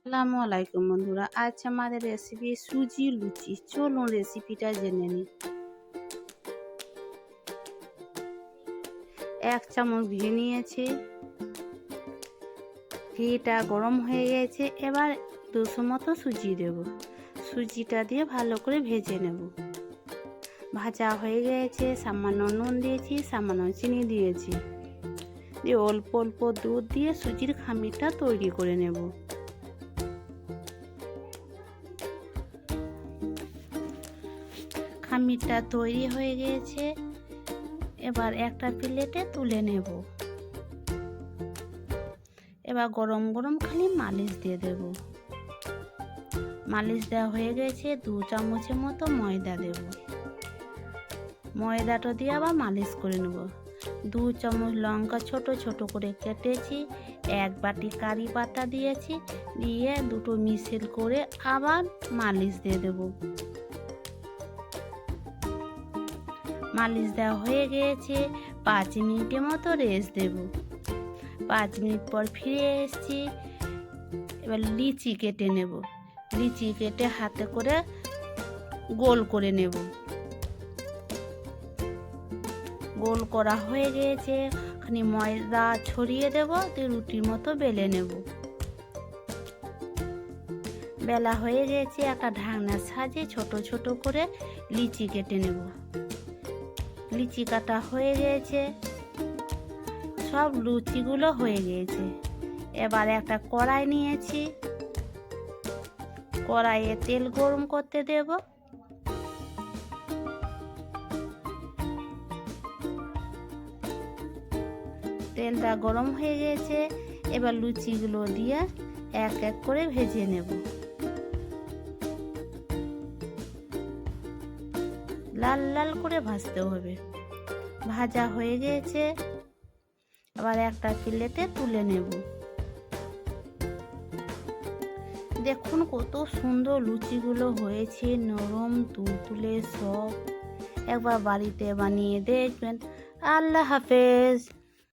আসসালামু আলাইকুম বন্ধুরা, আজ আমাদের রেসিপি সুজি লুচি। চলুন রেসিপিটা জেনে নিই। এক চামচ ঘি নিয়েছি। ঘিটা গরম হয়ে গেছে, এবার দুশো মতো সুজি দেব। সুজিটা দিয়ে ভালো করে ভেজে নেব। ভাজা হয়ে গেছে, সামান্য নুন দিয়েছি, সামান্য চিনি দিয়েছি। দিয়ে অল্প অল্প দুধ দিয়ে সুজির খামিরটা তৈরি করে নেব। খামিরটা তৈরি হয়ে গিয়েছে। এবার একটা প্লেটে তুলে নেব। এবার গরম গরম খালি মালিশ দিয়ে দেব। মালিশ দেওয়া হয়ে গেছে দু চামচের মতো ময়দা দেব। ময়দাটা দিয়ে আবার মালিশ করে নেব। দু চামচ লঙ্কা ছোট ছোট করে কেটেছি, এক বাটি কারি পাতা দিয়েছি, দিয়ে দুটো মিশেল করে আবার মালিশ দিয়ে দেবো। মালিশ দেওয়া হয়ে গিয়েছে। পাঁচ মিনিটের মতো রেস্ট দেব। পাঁচ মিনিট পর ফিরে এসেছি। এবার লিচি কেটে নেব। লিচি কেটে হাতে করে গোল করে নেব। গোল করা হয়ে গিয়েছে। খানি ময়দা ছড়িয়ে দেব। দিয়ে রুটির মতো বেলে নেব। বেলা হয়ে গেছে একটা ঢাকনা সাজে ছোট ছোট করে লিচি কেটে নেব। লিচি কাটা হয়ে গিয়েছে। সব লুচিগুলো হয়ে গিয়েছে। এবার একটা কড়াই নিয়েছি। কড়াইয়ে তেল গরম করতে দেব। তেলটা গরম হয়ে গেছে এবার লুচিগুলো দিয়ে এক এক করে ভেজে নেব। লাল লাল করে ভাজতে হবে। ভাজা হয়ে গিয়েছে। আবার একটা প্লেটে তুলে নেব। দেখুন কত সুন্দর লুচিগুলো হয়েছে, নরম, তুলতুলে, সব। একবার বাড়িতে বানিয়ে দেখবেন। আল্লাহ হাফেজ।